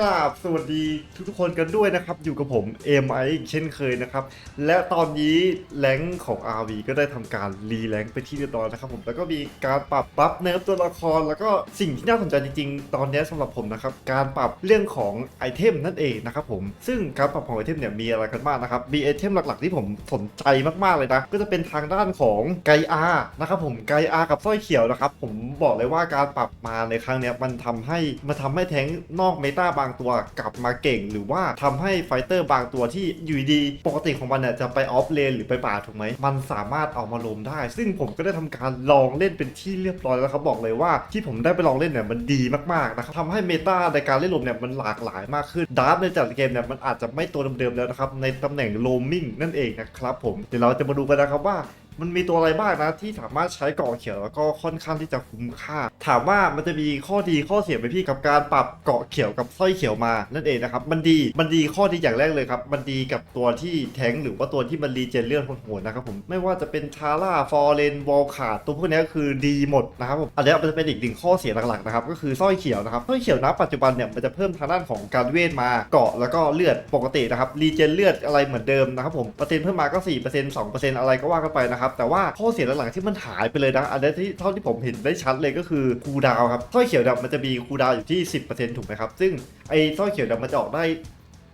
กราบสวัสดีทุกๆคนกันด้วยนะครับ อยู่กับผมเอมไอเช่นเคยนะครับ และตอนนี้แรงของ RV ก็ได้ทำการรีแรงไปที่เรียบร้อยนะครับผมแล้วก็มีการปรับบัฟเนิร์ฟตัวละครแล้วก็สิ่งที่น่าสนใจจริงๆ ตอนนี้สำหรับผมนะครับ การปรับเรื่องของไอเทมนั่นเองนะครับผมซึ่งการปรับของไอเทมเนี่ยมีอะไรกันบ้างนะครับมีไอเทมหลักๆที่ผมสนใจมากๆเลยนะก็จะเป็นทางด้านของไกอานะครับผมไกอากับสร้อยเขียวนะครับผมบอกเลยว่าการปรับมาในครั้งนี้มันทำให้มันทำให้แทงนอกเมตาบาางตัวกลับมาเก่ง หรือว่าทำให้ไฟเตอร์บางตัวที่อยู่ดีปกติของมันเนี่ยจะไปออฟเลนหรือไปป่าถูกไหมมันสามารถเอามาลมได้ ซึ่งผมก็ได้ทำการลองเล่นเป็นที่เรียบร้อยแล้วครับบอกเลยว่าที่ผมได้ไปลองเล่นเนี่ยมันดีมากๆนะครับทำให้เมตาในการเล่นลมเนี่ยมันหลากหลายมากขึ้นดาร์ฟในแต่ละเกมเนี่ยมันอาจจะไม่ตัวเดิมๆแล้วนะครับในตำแหน่งโลมิงนั่นเองนะครับผมเดี๋ยวเราจะมาดูกันนะครับว่า มันมีตัวอะไรบ้างนะที่สามารถใช้เกาะเขียวแล้วก็ค่อนข้างที่จะคุ้มค่า ถามว่ามันจะมีข้อดีข้อเสียไหมพี่กับการปรับเกาะเขียวกับสร้อยเขียวมานั่นเองนะครับมันดีมันดีข้อดีอย่างแรกเลยครับมันดีกับตัวที่แทงหรือว่าตัวที่มันรีเจนเลือดโหดๆนะครับผมไม่ว่าจะเป็นชาร่าฟอร์เรนวอลขาดตัวพวกนี้คือดีหมดนะครับผมอันนี้มันจะเป็นอีกหนึ่งข้อเสียหลักๆนะครับก็คือสร้อยเขียวนะครับสร้อยเขียวณปัจจุบันเนี่ยมันจะเพิ่มทางด้านของการเวทมาเกาะแล้วก็เลือดปกตินะครับรีเจนเลือดอะไรเหมือนเดิมนะครับผมเปอร์เซ็นต์เพิ่มมาก็4% 2%อะไรก็ว่ากันไปนะครับแต่ว่าข้อเสียหลังๆที่มันหายไปเลยนะอันนี้ที่เท่าที่ผมเห็นได้ชัดเลยก็คือคูดาวครับสร้อยเขียวดำมันจะมีคูดาวอยู่ที่ 10%ถูกไหมครับซึ่งไอ้สร้อยเขียวดำมันจะออกได้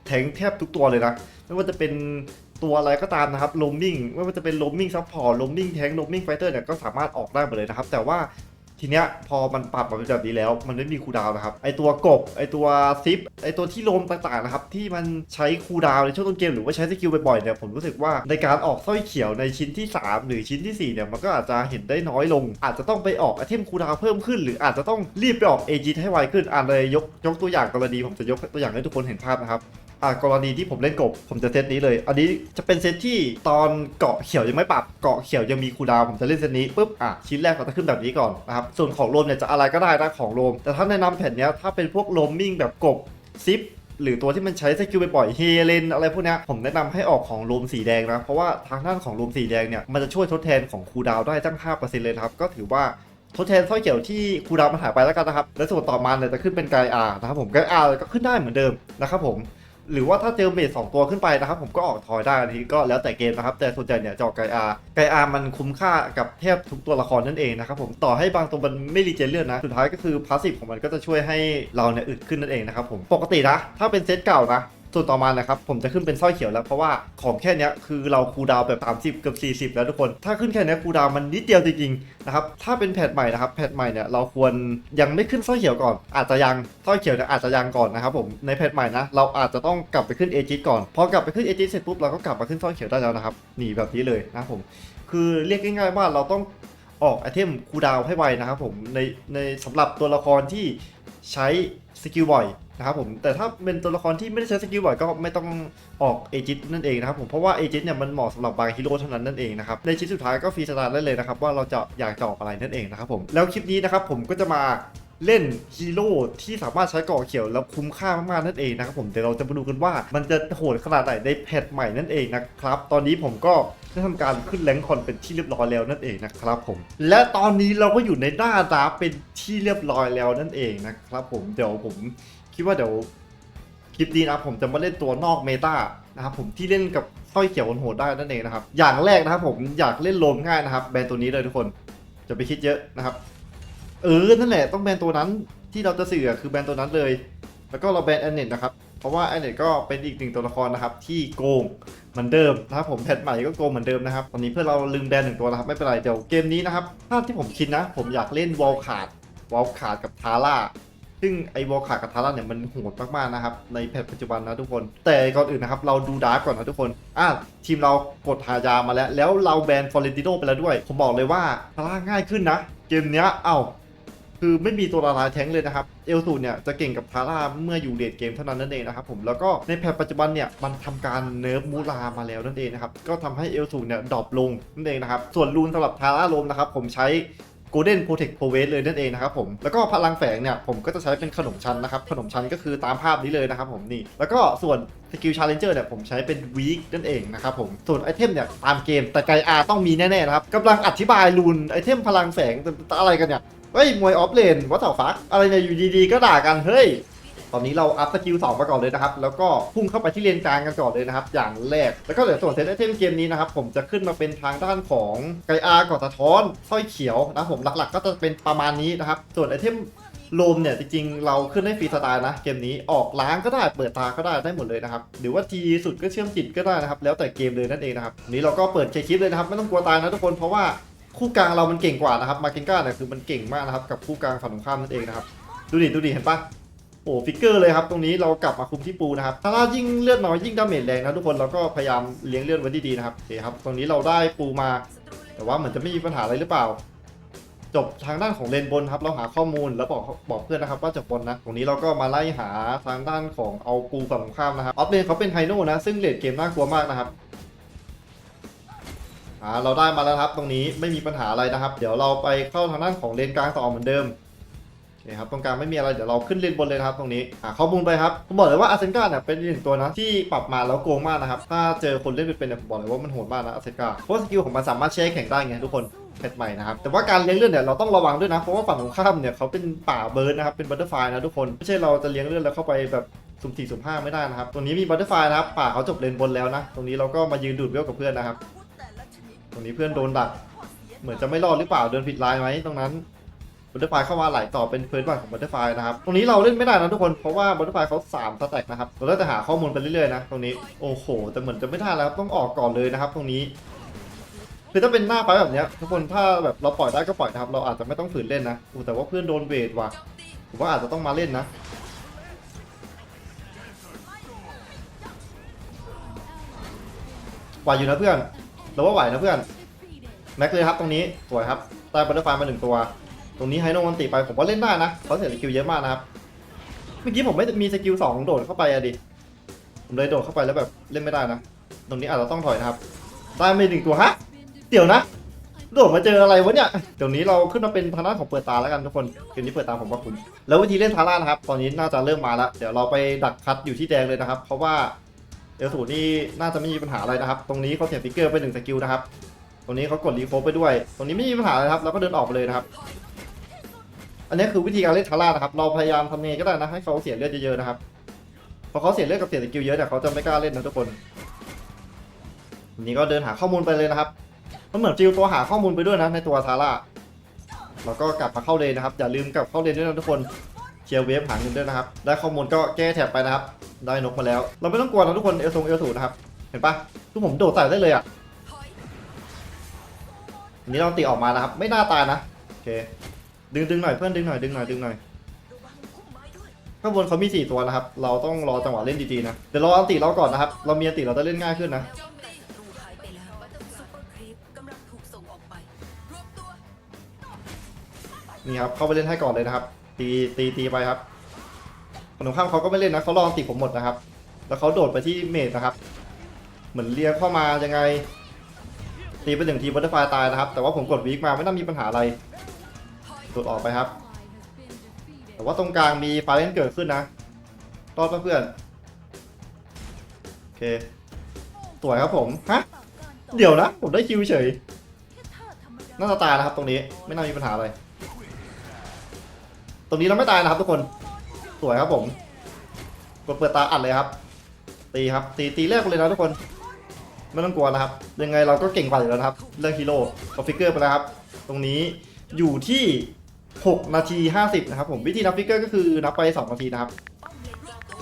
แทงแทบทุกตัวเลยนะไม่ว่าจะเป็นตัวอะไรก็ตามนะครับโลมมิ่งไม่ว่าจะเป็นโลมมิ่งซัพพอร์ตโลมมิ่งแทงโลมมิ่งไฟเตอร์เนี่ยก็สามารถออกได้หมดเลยนะครับแต่ว่า ทีเนี้ยพอมันปรับมาเป็นแบบนี้แล้ว มันไม่มีคูดาวนะครับ ไอตัวกบ ไอตัวซิป ไอตัวที่ลมต่างๆนะครับ ที่มันใช้คูดาวในช่วงต้นเกมหรือว่าใช้สกิลบ่อยๆเนี่ยผมรู้สึกว่าในการออกสร้อยเขียวในชิ้นที่ 3 หรือชิ้นที่ 4เนี่ยมันก็อาจจะเห็นได้น้อยลง อาจจะต้องไปออกไอเทมคูดาวเพิ่มขึ้น หรืออาจจะต้องรีบไปออกเอจิให้ไวขึ้นอ่านเลยยกยกตัวอย่างกรณีผมจะยกตัวอย่างให้ทุกคนเห็นภาพนะครับ อ่ากรณีที่ผมเล่นกบ ผมจะเซตนี้เลย อันนี้จะเป็นเซตที่ตอนเกาะเขียวยังไม่ปรับเกาะเขียวยังมีคูดาวผมจะเล่นเซตนี้ปุ๊บอะชิ้นแรกก็จะขึ้นแบบนี้ก่อนนะครับส่วนของโรมเนี่ยจะอะไรก็ได้นะของโรมแต่ถ้าแนะนำแผ่นนี้ถ้าเป็นพวกโรมมิ่งแบบกบซิปหรือตัวที่มันใช้สกิลบ่อยๆเฮเลนอะไรพวกเนี้ยผมแนะนำให้ออกของโรมสีแดงนะ เพราะว่าทางด้านของโรมสีแดงเนี่ย มันจะช่วยทดแทนของคูดาวได้ตั้ง 5%เลยครับ ก็ถือว่าทดแทนสร้อยเขียวที่คูดาวมันหายไปแล้วกันนะครับ และส่วนต่อมาเนี่ยจะขึ้นเป็นไกอาร์นะครับผมไกอาร์ก็ขึ้นได้เหมือนเดิมนะครับผม หรือว่าถ้าเจอเมจสองตัวขึ้นไปนะครับ ผมก็ออกทอยได้อันนี้ก็แล้วแต่เกมนะครับ แต่ส่วนใหญ่เนี่ยจะออกไกอาร์ไกอาร์มันคุ้มค่ากับแทบทุกตัวละครนั่นเองนะครับผมต่อให้บางตัวมันไม่รีเจนเลือดนะ สุดท้ายก็คือพาสซีฟของมันก็จะช่วยให้เราเนี่ยอึดขึ้นนั่นเองนะครับผมปกตินะถ้าเป็นเซตเก่านะ ส่วนต่อมานะครับผมจะขึ้นเป็นสร้อยเขียวแล้วเพราะว่าของแค่นี้คือเราคูดาวแบบ30 เกือบ40 แล้วทุกคน ถ้าขึ้นแค่นี้คูดาวมันนิดเดียวจริงๆนะครับถ้าเป็นแพทใหม่นะครับแพทใหม่เนี่ยเราควรยังไม่ขึ้นสร้อยเขียวก่อน อาจจะยังสร้อยเขียวเนี่ยอาจจะยังก่อนนะครับผมในแพทใหม่นะเราอาจจะต้องกลับไปขึ้นเอจิก่อนพอกลับไปขึ้นเอจิเสร็จปุ๊บเราก็กลับมาขึ้นสร้อยเขียวได้แล้วนะครับหนีแบบนี้เลยนะผมคือเรียกง่ายๆว่าเราต้องออกไอเทมคูดาวให้ไวนะครับผมในในสำหรับตัวละครที่ใช้สกิลบ่อย นะครับผมแต่ถ้าเป็นตัวละครที่ไม่ได้ใช้สกิลบ่อยก็ไม่ต้องออกเอจิตนั่นเองนะครับผมเพราะว่าเอจิตเนี่ยมันเหมาะสำหรับบางฮีโร่เท่านั้นนั่นเองนะครับในชิ้นสุดท้ายก็ฟรีสตาร์ได้เลยนะครับว่าเราจะอยากจะออกอะไรนั่นเองนะครับผมแล้วคลิปนี้นะครับผมก็จะมาเล่นฮีโร่ที่สามารถใช้เกราะเขียวแล้วคุ้มค่ามากๆนั่นเองนะครับผมเดี๋ยวเราจะมาดูกันว่า มันจะโหดขนาดไหนในแพทใหม่นั่นเองนะครับ ตอนนี้ผมก็ได้ทำการขึ้นแรงคอนเป็นที่เรียบร้อยแล้วนั่นเองนะครับผม และตอนนี้เราก็อยู่ในหน้าดาเป็นที่เรียบร้อยแล้วนั่นเองนะครับผมเดี๋ยวผม คิดว่าเดี๋ยวคลิปนี้นะผมจะมาเล่นตัวนอกเมตานะครับผมที่เล่นกับสร้อยเขียวโหดได้นั่นเองนะครับ อย่างแรกนะครับผมอยากเล่นโลมง่ายนะครับ แบนตัวนี้เลยทุกคนจะไปคิดเยอะนะครับ เออนั่นแหละต้องแบนตัวนั้นที่เราจะสื่อคือแบนตัวนั้นเลย แล้วก็เราแบนแอนเน็ตนะครับเพราะว่าแอนเน็ตก็เป็นอีกหนึ่งตัวละครนะครับ ที่โกงเหมือนเดิมนะครับผมแพทใหม่ก็โกงเหมือนเดิมนะครับตอนนี้เพื่อเราลืมแบนหนึ่งตัวนะครับไม่เป็นไรเดี๋ยวเกมนี้นะครับภาพที่ผมคิดนะ ผมอยากเล่นวอลขาดวอลขาดกับทาร่า ซึ่งไอวอลขากับทาร่าเนี่ยมันโหดมากๆนะครับ ในแพทปัจจุบันนะทุกคน แต่ก่อนอื่นนะครับ เราดูดาร์กก่อนนะทุกคนอะทีมเรากดหายามาแล้ว แล้วเราแบนฟอร์เรนติโนไปแล้วด้วย ผมบอกเลยว่าทาร่าง่ายขึ้นนะ เกมเนี้ยเอ้าคือไม่มีตัวละลายแท้งเลยนะครับ เอลสูเนี่ยจะเก่งกับทาร่าเมื่ออยู่เลดเกมเท่านั้นนั่นเองนะครับผมแล้วก็ในแพทปัจจุบันเนี่ยมันทำการเนิร์ฟมูลามาแล้วนั่นเองนะครับก็ทำให้เอลสูเนี่ยดรอปลงนั่นเองนะครับส่วนรูนสำหรับทาร่าลมนะครับผมใช้ Golden Protect p r o v e เลยนั่นเองนะครับผม แล้วก็พลังแฝงเนี่ยผมก็จะใช้เป็นขนมชั้นนะครับ ขนมชั้นก็คือตามภาพนี้เลยนะครับผมนี่แล้วก็ส่วนสกิลชาเลนเจอร์เนี่ยผมใช้เป็นวีคนั่นเองนะครับผม ส่วนไอเทมเนี่ยตามเกมแต่ไกอาต้องมีแน่ๆนะครับกำลังอธิบายรูนไอเทมพลังแฝงอะไรกันเนี่ยเฮ้ยมวยออฟเลนวัตถุฟักอะไรเนี่ยอยู่ดีๆก็ด่ากันเฮ้ย ตอนนี้เราอัพสกิล2มาก่อนเลยนะครับ แล้วก็พุ่งเข้าไปที่เลนกลางกันก่อนเลยนะครับ อย่างแรก แล้วก็เดี๋ยวส่วนเซตไอเทมเกมนี้นะครับ ผมจะขึ้นมาเป็นทางด้านของไกอาก่อสะท้อนสร้อยเขียวนะผมหลักๆ ก็จะเป็นประมาณนี้นะครับ ส่วนไอเทมโลมเนี่ยจริงๆ เราขึ้นให้ฟรีสไตล์นะเกมนี้ออกล้างก็ได้เปิดตาก็ได้ได้หมดเลยนะครับ หรือว่าทีสุดก็เชื่อมจิตก็ได้นะครับ แล้วแต่เกมเลยนั่นเองนะครับนนี้เราก็เปิดเคคลิปเลยนะครับ ไม่ต้องกลัวตายนะทุกคนเพราะว่าคู่กลางเรามันเก่งกว่านะครับมาเกนก้าเนี่ยคือมันเก่งมากนะครับกับคู่กลางฝั่งตรงข้ามนั่นเองนะครับดูดิดูดิเห็นปะ โอ้ฟิกเกอร์เลยครับ ตรงนี้เรากลับมาคุมที่ปูนะครับถ้าเรายิ่งเลือดน้อยยิ่งดาเมจแรงนะทุกคนเราก็พยายามเลี้ยงเลือดไว้ดีๆนะครับโอเคครับ ตรงนี้เราได้ปูมา แต่ว่าเหมือนจะไม่มีปัญหาอะไรหรือเปล่า จบทางด้านของเลนบนครับเราหาข้อมูลแล้วบอกบอกเพื่อนนะครับว่าจบบนนะ ตรงนี้เราก็มาไล่หาทางด้านของเอาปูฝั่งตรงข้ามนะครับออฟเลนเขาเป็นไฮโน่นะซึ่งเลดเกมน่ากลัวมากนะครับอ่าเราได้มาแล้วครับตรงนี้ไม่มีปัญหาอะไรนะครับ เดี๋ยวเราไปเข้าทางด้านของเลนกลางต่อเหมือนเดิม เคครับตรงกลางไม่มีอะไรเดี๋ยวเราขึ้นเลนบนเลยนะครับตรงนี้อ่าข้อมูลไปครับผมบอกเลยว่าอาเซนกาเนี่ยเป็นอีกหนึ่งตัวนะที่ปรับมาแล้วโกงมากนะครับถ้าเจอคนเล่นเป็นๆเนี่ยผมบอกเลยว่ามันโหดมากนะอาเซนกาเพราะสกิลของมันสามารถใช้แข่งได้ไงทุกคนเพชรใหม่นะครับแต่ว่าการเลี้ยงเลือดเนี่ยเราต้องระวังด้วยนะเพราะว่าฝั่งตรงข้ามเนี่ยเขาเป็นป่าเบิร์ดนะครับเป็นบัตเตอร์ไฟนะทุกคนไม่ใช่เราจะเลี้ยงเลือดแล้วเข้าไปแบบสุ่มสี่สุ่มห้าไม่ได้นะครับตรงนี้มีบัตเตอร์ไฟนะครับป่าเขาจบเลนบนแล้วนะ ตรงนี้เราก็มายืนดูดเวลกับเพื่อนนะครับ ตรงนี้เพื่อนโดนดัก เหมือนจะไม่รอดหรือเปล่าเดินผิดลายไหมตรงนั้น บัตเตอร์ไฟเข้ามาไหลต่อเป็นเพื่อนบ้านของบัตเตอร์ไฟนะครับ ตรงนี้เราเล่นไม่ได้นะทุกคน เพราะว่าบัตเตอร์ไฟเขาสามสแต็กนะครับ เราจะหาข้อมูลไปเรื่อยๆนะตรงนี้ โอ้โห แต่เหมือนจะไม่ได้แล้วต้องออกก่อนเลยนะครับ ตรงนี้คือถ้าเป็นหน้าไปแบบนี้ทุกคนถ้าแบบเราปล่อยได้ก็ปล่อยนะครับ เราอาจจะไม่ต้องฝืนเล่นนะอู้แต่ว่าเพื่อนโดนเวทว่ะผมว่าอาจจะต้องมาเล่นนะ ไหวอยู่นะเพื่อนเราว่าไหวนะเพื่อนแม็กเลยครับตรงนี้สวยครับได้บัตเตอร์ไฟมาหนึ่งตัว ตรงนี้ไฮโนมันติไปผมว่าเล่นได้นะเขาเสียสกิลเยอะมากนะครับ เมื่อกี้ผมไม่มีสกิลสองโดดเข้าไปอะดิ ผมเลยโดดเข้าไปแล้วแบบเล่นไม่ได้นะ ตรงนี้อาจจะต้องถอยนะครับ ได้ไม่หนึ่งตัวฮะ เดี๋ยวนะ โดดมาเจออะไรวะเนี่ย เดี๋ยวนี้เราขึ้นมาเป็นทางด้านของเปิดตาแล้วกันทุกคน เกมนี้เปิดตาผมว่าคุณ แล้ววิธีเล่นทาร่านะครับ ตอนนี้น่าจะเริ่มมาแล้ว เดี๋ยวเราไปดักคัดอยู่ที่แดงเลยนะครับ เพราะว่าเอลสูนี่น่าจะไม่มีปัญหาอะไรนะครับ ตรงนี้เขาเสียฟิกเกอร์ไปหนึ่งสกิลนะครับ ตรงนี้เขากดรีโคฟไปด้วย ตรงนี้ไม่มีปัญหาเลยครับ เราก็เดินออกไปเลยนะครับ อันนี้คือวิธีการเล่นทาร่านะครับ เราพยายามทำยังไงก็ได้นะให้เขาเสียเลือดเยอะๆนะครับ พอเขาเสียเลือดกับเสียสกิลเยอะเนี่ยเขาจะไม่กล้าเล่นนะทุกคนทีนี้ก็เดินหาข้อมูลไปเลยนะครับ มันเหมือนฟิลตัวหาข้อมูลไปด้วยนะในตัวทาร่าแล้วก็กลับมาเข้าเลนนะครับ อย่าลืมกลับเข้าเลนด้วยนะทุกคนเคลียร์เวฟหาเงินด้วยนะครับ ได้ข้อมูลก็แก้แถบไปนะครับ ได้นกมาแล้ว เราไม่ต้องกลัวนะทุกคนเอลทรงเอลสูนะครับ เห็นปะทุกผมโดดใส่ได้เลยอะอันนี้เราตีออกมานะครับ ไม่น่าตายนะ โอเค ดึงดึงหน่อยเพื่อนดึงหน่อยดึงหน่อยดึงหน่อยข้างบนเขามี4ตัวนะครับ เราต้องรอจังหวะเล่นดีๆนะ เดี๋ยวรออันติเราก่อนนะครับ เรามีอันติเราจะเล่นง่ายขึ้นนะนี่ครับ เข้าไปเล่นให้ก่อนเลยนะครับ ตีตีตีไปครับฝั่งตรงข้ามเขาก็ไม่เล่นนะเขารออันติผมหมดนะครับ แล้วเขาโดดไปที่เมจนะครับ เหมือนเลี้ยเข้ามายังไง ตีไปหนึ่งทีบัตเตอร์ไฟตายนะครับ แต่ว่าผมกดวีคมาไม่น่ามีปัญหาอะไร โดดออกไปครับ แต่ว่าตรงกลางมีไฟเล่นเกิดขึ้นนะรอดเพื่อนโอเคสวยครับผม ฮะ เดี๋ยวนะ ผมได้คิวเฉย น่าจะตายนะครับตรงนี้ ไม่น่ามีปัญหาอะไร ตรงนี้เราไม่ตายนะครับทุกคน สวยครับผม กดเปิดตาอัดเลยครับ ตีครับ ตี ตีแรกเลยนะทุกคน ไม่ต้องกลัวนะครับ ยังไงเราก็เก่งกว่าอยู่แล้วครับ เรื่องฮีโร่เอาฟิกเกอร์ไปแล้วครับ ตรงนี้อยู่ที่ 6 นาที 50 นะครับผมวิธีนับฟิกเกอร์ก็คือนับไป 2 นาทีนะครับ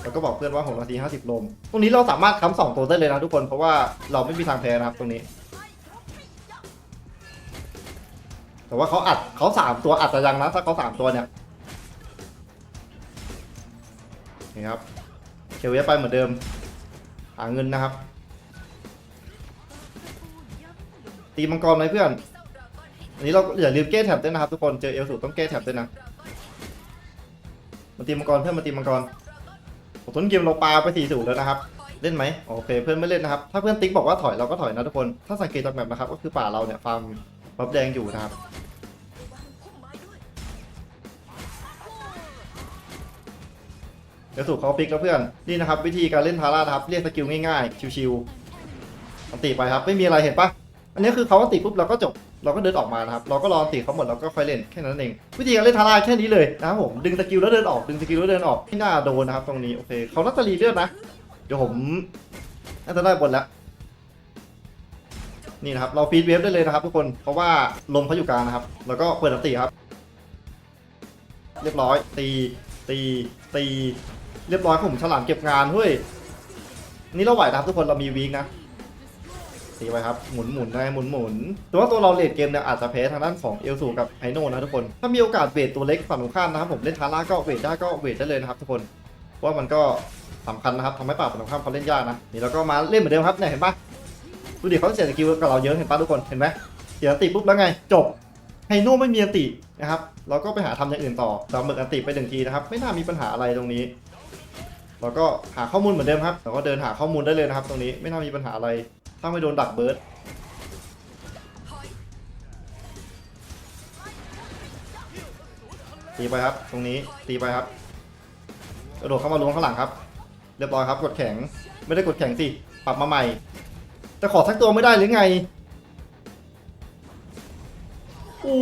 แล้วก็บอกเพื่อนว่า 6 นาที 50 ลม ตรงนี้เราสามารถค้ำสองตัวได้เลยนะทุกคนเพราะว่าเราไม่มีทางแพ้นะครับตรงนี้ แต่ว่าเขาอัดเขาสามตัวอัดจะยังนะถ้าเขาสามตัวเนี่ยนี่ครับเคลเวไปเหมือนเดิม หาเงินนะครับ ตีมังกรไหมเพื่อน อันนี้เราอย่าลืมแก้แท็บด้วยนะครับทุกคน เจอเอลสูต้องแก้แท็บด้วยนะมาตีมังกรเพื่อนมาตีมังกรผมต้นเกมเราปาไปสี่สูแล้วนะครับ เล่นไหมโอเค เพื่อนไม่เล่นนะครับ ถ้าเพื่อนติ๊กบอกว่าถอยเราก็ถอยนะทุกคน ถ้าสังเกตจากแบบนะครับ ก็คือป่าเราเนี่ยฟาร์มบัฟแดงอยู่นะครับเดี๋ยวสูเขาปิกแล้วเพื่อนนี่นะครับวิธีการเล่นทาร่านะครับเรียกสกิลง่ายๆชิวๆอันติไปครับไม่มีอะไรเห็นปะอันนี้คือเขาอันติปุ๊บเราก็จบ เราก็เดินออกมานะครับ เราก็รอตีเขาหมดเราก็ค่อยเล่นแค่นั้นเอง วิธีการเล่นทาร่าแค่นี้เลยนะครับผมดึงสกิลแล้วเดินออกดึงสกิลแล้วเดินออกไม่น่าโดนนะครับ ตรงนี้โอเคเขาน่าจะรีเลือดนะเดี๋ยวผมน่าจะได้บนแล้วนี่นะครับเราฟีดเวฟได้เลยนะครับทุกคนเพราะว่าลมเขาอยู่กลางนะครับ แล้วก็เปิดอันติครับ เรียบร้อย ตีตีตี เรียบร้อยผมฉลามเก็บงานเฮ้ยนี่เราไหวนะครับทุกคนเรามีวีคนะ ตีไปครับ หมุนหมุนได้หมุนหมุนแต่ว่าตัวเราเลดเกมเนี่ยอาจจะแพ้ทางด้านของเอลสูกับไฮโนนะทุกคน ถ้ามีโอกาสเวทตัวเล็กฝั่งตรงข้ามนะครับผมเล่นทาร่าก็เวทได้ก็เวทได้เลยนะครับทุกคนว่ามันก็สำคัญนะครับทำให้ป่าฝั่งตรงข้ามเขาเล่นยากนะนี่เราก็มาเล่นเหมือนเดิมครับเนี่ยเห็นปะดูดิเขาเสียสกิลกับเราเยอะเห็นปะทุกคนเห็นไหมเสียสติปุ๊บแล้วไงจบไฮโนไม่มีอันตินะครับ เราก็ไปหาทำอย่างอื่นต่อดาวหมึกอันติไปหนึ่งทีนะครับ ไม่น่ามีปัญหาอะไรตรงนี้ เราก็หาข้อมูลเหมือนเดิมครับเราก็เดินหาข้อมูลได้เลยนะครับ ตรงนี้ไม่น่ามีปัญหาอะไรถ้าไม่โดนดักเบิร์ดตีไปครับ ตรงนี้ตีไปครับกระโดดเข้ามาล้วงข้างหลังครับ เรียบร้อยครับกดแข็งไม่ได้กดแข็งสิปรับมาใหม่จะขอสักตัวไม่ได้หรือไงโอ้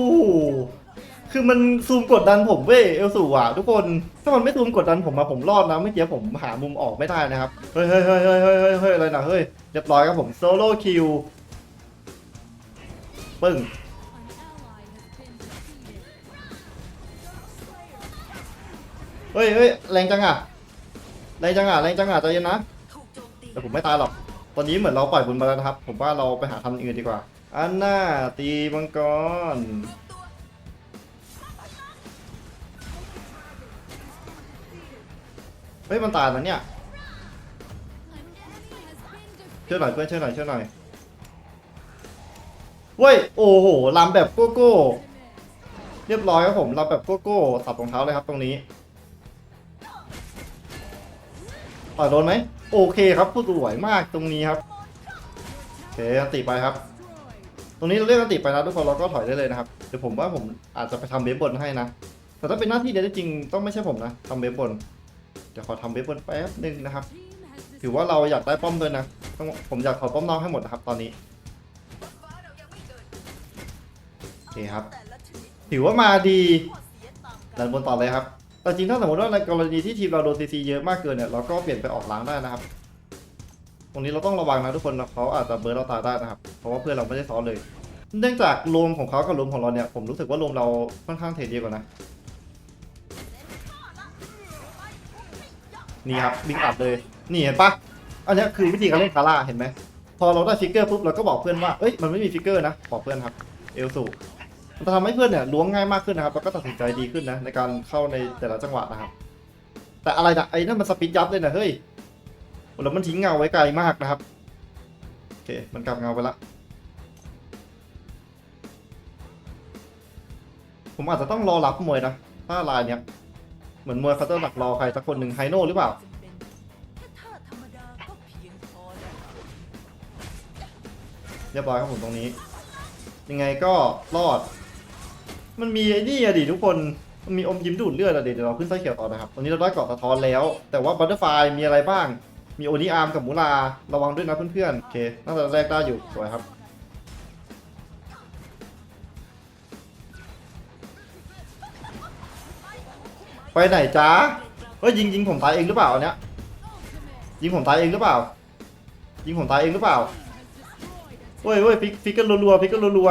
คือมันซูมกดดันผมเว้ยเอลสูอะทุกคน ถ้ามันไม่ซูมกดดันผมมาผมรอดนะเมื่อกี้ผมหามุมออกไม่ได้นะครับ เฮ้ยเฮ้ยเฮ้ยเฮ้ยเฮ้ยเฮ้ยอะไรนะเฮ้ยเรียบร้อยครับผมโซโล่คิวปึ้งเฮ้ยเฮ้ยแรงจังอะแรงจังอะแรงจังอะใจเย็นนะแต่ผมไม่ตายหรอก ตอนนี้เหมือนเราปล่อยบุญมาแล้วนะครับ ผมว่าเราไปหาทำอื่นดีกว่า อันหน่าตีมังกร เฮ้ยมันตายแล้วเนี่ยช่วยหน่อยเพื่อนช่วยหน่อยช่วยหน่อยเว้ยโอ้โหลำแบบโกโก้เรียบร้อยครับผมลำแบบโกโก้สับรองเท้าเลยครับตรงนี้ต่อยโดนไหมโอเคครับผู้สวยมากตรงนี้ครับโอเคติไปครับ ตรงนี้เราเรียกติไปนะทุกคนเราก็ถอยได้เลยนะครับเดี๋ยวผมว่าผมอาจจะไปทำเว็บนให้นะแต่ถ้าเป็นหน้าที่เดียวจริงต้องไม่ใช่ผมนะทำเว็บบน เดี๋ยวขอทำเว็บนแป๊บหนึงนะครับ ถือว่าเราอยากได้ป้อมด้วยนะต้องผมอยากขอป้อมนอกให้หมดนะครับตอนนี้เยังไม่เกิดโอเคครับ ถือว่ามาดีเดันบนต่อเลยครับ แต่จริงถ้าสมมติว่าในกรณีที่ทีมเราโดนซีซีเยอะมากเกินเนี่ยเราก็เปลี่ยนไปออกล้างได้นะครับ ตรงนี้เราต้องระวังนะทุกคนนะเขาอาจจะเบิร์ดเราตายได้นะครับ เพราะว่าเพื่อนเราไม่ได้ซ้อนเลย เนื่องจากโลมของเขากับโลมของเราเนี่ยผมรู้สึกว่าโลมเราค่อนข้างเทดีกว่านะ นี่ครับวิ่งอัดเลย นี่เห็นปะอันนี้คือวิธีการเล่นคาร่าเห็นไหมพอเราได้ฟิกเกอร์ปุ๊บเราก็บอกเพื่อนว่าเอ้ยมันไม่มีฟิกเกอร์นะบอกเพื่อนครับเอลสูมันจะทำให้เพื่อนเนี่ยล้วงง่ายมากขึ้นนะครับแล้วก็ตัดสินใจดีขึ้นนะในการเข้าในแต่ละจังหวะนะครับ แต่อะไรนะไอ้นั่นมันสปีดยับเลยนะเฮ้ยแล้วมันทิ้งเงาไว้ไกลมากนะครับโอเคมันกลับเงาไปละผมอาจจะต้องรอรับมวยนะถ้าลายเนี้ย เหมือนมวยเขาจะหลักรอใครสักคนหนึ่งไฮโน่หรือเปล่าเรียงพอแล้วเรียบร้อยครับผมตรงนี้ ยังไงก็รอด มันมีไอ้นี่อะดิทุกคนมันมีอมยิ้มดูดเลือดอะดิเดี๋ยวเราขึ้นไส้เขียวต่อนะครับตอนนี้เราได้เกาะสะท้อนแล้ว แต่ว่าบัตเตอร์ไฟมีอะไรบ้าง มีโอนิอาร์มกับมูลาระวังด้วยนะเพื่อนๆโอเคน่าจะแรกได้อยู่สวยครับ ไปไหนจ๊ะเฮ้ยยิงยิงผมตายเองหรือเปล่าอันเนี้ยยิงผมตายเองหรือเปล่า ยิงผมตายเองหรือเปล่าเว้ยเว้ยฟิกฟิกกันรัวๆฟิกกันรัว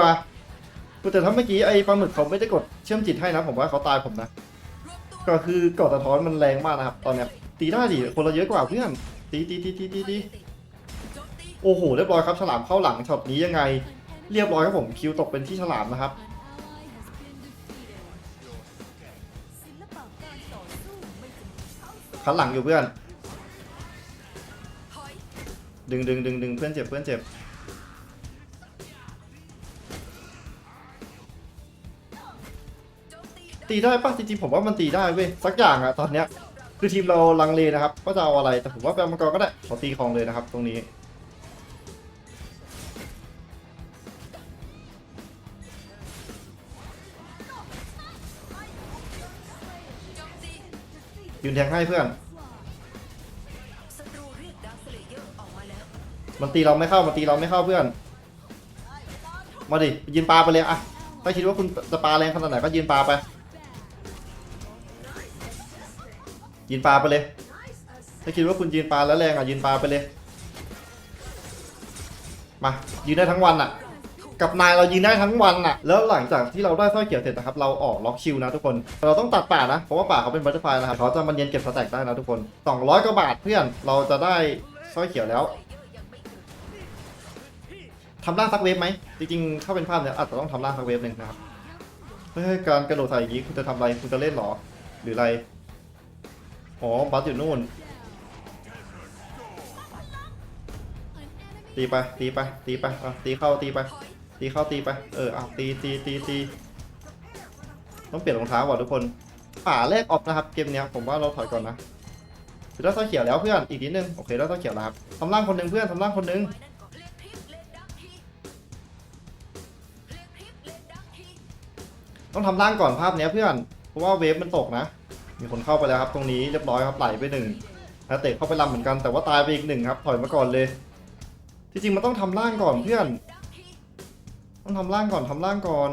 ๆแต่ถ้าเมื่อกี้ไอ้ปลาหมึกเขาไม่ได้กดเชื่อมจิตให้นะผมว่าเขาตายผมนะก็คือกอดสะท้อนมันแรงมากนะครับ ตอนเนี้ยตีได้ดิคนเราเยอะกว่าเพื่อนตีตีตีตีตีตีโอ้โหเรียบร้อยครับฉลามเข้าหลังช็อตนี้ยังไง เรียบร้อยครับผมคิวตกเป็นที่ฉลามนะครับ ต้องคันหลังอยู่เพื่อน ดึงดึงดึงดึงเพื่อนเจ็บเพื่อนเจ็บ ตีได้ปะจริงๆผมว่ามันตีได้เว้ยสักอย่างอะตอนเนี้ยคือทีมเราลังเลนะครับก็จะเอาอะไรแต่ผมว่าแปลมังกรก็ได้ขอตีของเลยนะครับ ตรงนี้ ยืนแทงให้เพื่อนศัตรูเรียกดาวสเลเยอร์ออกมาแล้วมันตีเราไม่เข้า มันตีเราไม่เข้าเพื่อน มาดิ ยืนปลาไปเลยอะถ้าคิดว่าคุณจะปลาแรงขนาดไหนก็ยืนปลาไป ยืนปลาไปเลย ถ้าคิดว่าคุณยืนปลาแล้วแรงอะยืนปลาไปเลย มา ยืนได้ทั้งวันอะ กับนายเรายืนได้ทั้งวันอะ แล้วหลังจากที่เราได้สร้อยเขียวเสร็จนะครับ เราออกล็อกคิวนะทุกคน เราต้องตัดป่านะ เพราะว่าป่าเขาเป็นบัตเตอร์ไฟนะครับ เขาจะมาเนียนเก็บสแต็กได้นะทุกคน 200กว่าบาทเพื่อน เราจะได้สร้อยเขียวแล้วทำร่างสักเวฟไหม จริงๆ ถ้าเป็นภาพเนี่ยอาจจะต้องทำร่างสักเวฟหนึ่งนะครับ เฮ้ย การกระโดดใส่อย่างนี้คุณจะทำอะไร คุณจะเล่นหรอ หรืออะไร อ๋อ บัสอยู่นู่น ตีไป ตีไป ตีไปอะตีเข้า ตีไป ตีเข้าตีไป เอออะตีตีตีตีต้องเปลี่ยนรองเท้าก่อนทุกคนป่าแรกออฟนะครับเกมนี้ผมว่าเราถอยก่อนนะคือได้สร้อยเขียวแล้วเพื่อนอีกนิดนึงโอเคได้สร้อยเขียวแล้วครับทำร่างคนหนึ่งเพื่อนทำร่างคนหนึ่งต้องทำร่างก่อนภาพนี้เพื่อนเพราะว่าเวฟมันตกนะ มีคนเข้าไปแล้วครับ ตรงนี้เรียบร้อยครับไหลไปหนึ่งนาเตะเข้าไปลำเหมือนกันแต่ว่าตายไปอีกหนึ่งครับถอยมาก่อนเลยที่จริงมันต้องทำร่างก่อนเพื่อน ต้องทำร่างก่อนทำร่างก่อน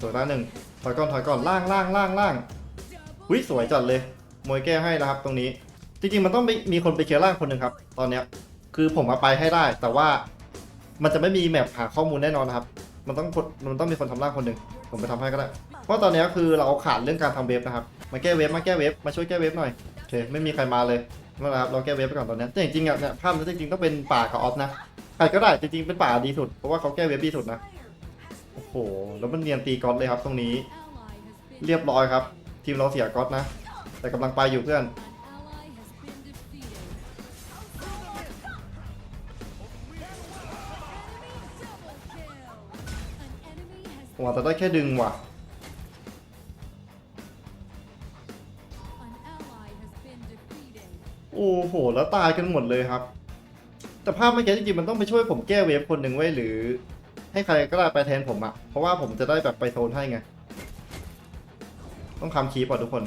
สวยตาหนึ่งถอยก่อนถอยก่อนล่างล่างล่างล่างวิสวยจัดเลย มวยแก้ให้นะครับตรงนี้ จริงๆมันต้องมีคนไปเคลียร์ร่างคนหนึ่งครับ ตอนเนี้ยคือผมมาไปให้ได้ แต่ว่ามันจะไม่มีแมปหาข้อมูลแน่นอนนะครับ มันต้องมันต้องมีคนทำร่างคนหนึ่งผมไปทำให้ก็ได้ เพราะตอนนี้คือเราขาดเรื่องการทำเวฟนะครับ มาแก้เวฟมาแก้เวฟมาช่วยแก้เวฟหน่อยโอเคไม่มีใครมาเลย นั่นแหละครับเราแก้เวฟไปก่อนตอนนี้แต่จริงๆอะเนี่ยภาพนี้จริงๆต้องเป็นป่ากับออฟนะใครก็ได้จริงๆเป็นป่าดีสุดเพราะว่าเขาแก้เวฟดีสุดนะโอ้โหแล้วมันเนียนตีก๊อตเลยครับ ตรงนี้ เรียบร้อยครับ ทีมเราเสียก๊อตนะ แต่กำลังไปอยู่เพื่อนผมอาจจะได้แค่ดึงว่ะ โอ้โห แล้วตายกันหมดเลยครับ แต่ภาพเมื่อกี้จริงๆมันต้องไปช่วยผมแก้เวฟคนหนึ่งไว้หรือ ให้ใครก็ได้ไปแทนผมอะเพราะว่าผมจะได้แบบไปโซนให้ไง ต้องคำคีปก่อนทุกคน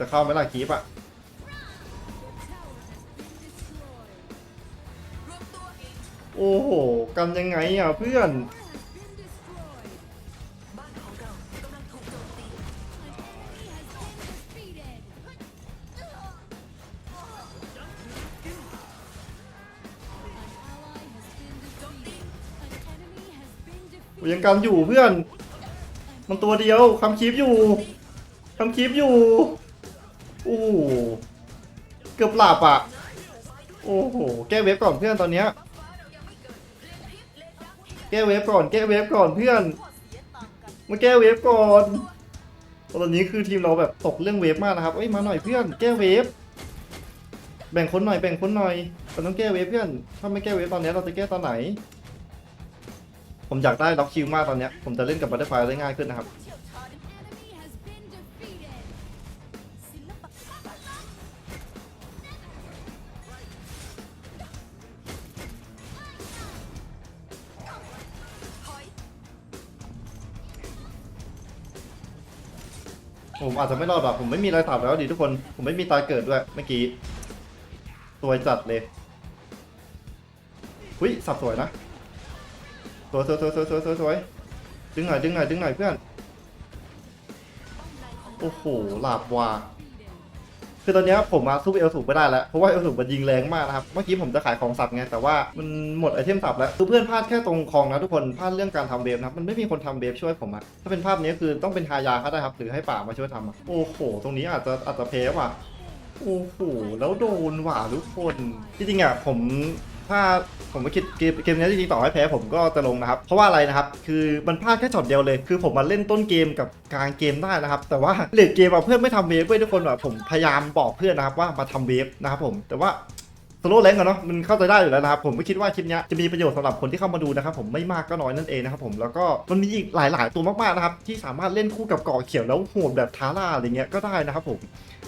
จะเข้าไหมล่ะคีปอะโอ้โห กันยังไงอะเพื่อน ยังกันอยู่เพื่อน มันตัวเดียวคำคีปอยู่คำคีปอยู่โอ้เกือบหลับอะโอ้โหแก้เวฟก่อนเพื่อนตอนเนี้ยแก้เวฟก่อนแก้เวฟก่อนเพื่อนมาแก้เวฟก่อนตอนนี้คือทีมเราแบบตกเรื่องเวฟมากนะครับเอ้ยมาหน่อยเพื่อนแก้เวฟแบ่งคนหน่อยแบ่งคนหน่อยเราต้องแก้เวฟเพื่อนถ้าไม่แก้เวฟตอนนี้เราจะแก้ตอนไหน ผมอยากได้ล็อกคิวมากตอนเนี้ย ผมจะเล่นกับบัตเตอร์ไฟได้ง่ายขึ้นนะครับ ผมอาจจะไม่รอดหรอกผมไม่มีอะไรตัดแล้วดิทุกคน ผมไม่มีตายเกิดด้วยเมื่อกี้สวยจัดเลยหุ้ยสับสวยนะ สวยสวยสวยสวยสวยสวยสวยดึงหน่อยดึงหน่อยดึงหน่อยเพื่อน โอ้โหหลาบวาคือตอนเนี้ยผมมาสู้เอลสูบไม่ได้แล้ว เพราะว่าเอลสูบมันยิงแรงมากนะครับ เมื่อกี้ผมจะขายของสับไง แต่ว่ามันหมดไอเทมสับแล้ว คือเพื่อนพลาดแค่ตรงคลองนะทุกคน พลาดเรื่องการทำเวฟนะครับ มันไม่มีคนทำเวฟช่วยผมอะถ้าเป็นภาพนี้คือต้องเป็นฮายาก็ได้ครับ หรือให้ป่ามาช่วยทำอะโอ้โห ตรงนี้อาจจะอาจจะแพ้ว่ะ โอ้โห แล้วโดนว่ะทุกคน จริงๆอะผม ถ้าผมก็คิดเกมเกมนี้จริงๆต่อให้แพ้ผมก็จะลงนะครับ เพราะว่าอะไรนะครับ คือมันพลาดแค่ช็อตเดียวเลย คือผมมาเล่นต้นเกมกับกลางเกมได้นะครับ แต่ว่าเลดเกมอะเพื่อนไม่ทำเวฟเว้ยทุกคนแบบผมพยายามบอกเพื่อนนะครับว่ามาทำเวฟนะครับผม แต่ว่าสโลว์แรงกันเนาะมันเข้าใจได้อยู่แล้วนะครับผมไม่คิดว่าคลิปนี้จะมีประโยชน์สำหรับคนที่เข้ามาดูนะครับผมไม่มากก็น้อยนั่นเองนะครับผมแล้วก็มันมีอีกหลาย ๆ ตัวมากๆนะครับที่สามารถเล่นคู่กับเกาะเขียวแล้วโหดแบบทาร่าอะไรเงี้ยก็ได้นะครับผม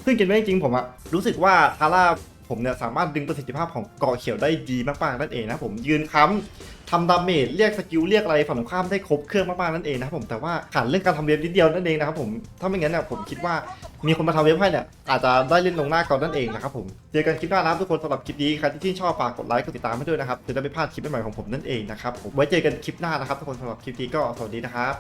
ซึ่งเกมนี้จริงๆผมอะรู้สึกว่าทาร่า ผมเนี่ยสามารถดึงประสิทธิภาพของเกาะเขียวได้ดีมากๆนั่นเองนะผมยืนค้ำทำดาเมจเรียกสกิลเรียกอะไรฝั่งตรงข้ามได้ครบเครื่องมากๆนั่นเองนะครับผมแต่ว่าขาดเรื่องการทำเว็บนิดเดียวนั่นเองนะครับผมถ้าไม่งั้นเนี่ยผมคิดว่ามีคนมาทำเว็บให้เนี่ยอาจจะได้เล่นลงหน้าก่อนนั่นเองนะครับผมเจอกันคลิปหน้านะครับทุกคนสำหรับคลิปนี้ใครที่ชื่นชอบฝากกดไลค์กดติดตามให้ด้วยนะครับจะได้ไม่พลาดคลิปใหม่ๆของผมนั่นเองนะครับผมไว้เจอกันคลิปหน้านะครับทุกคนสำหรับคลิปนี้ก็สวัสดีนะครับ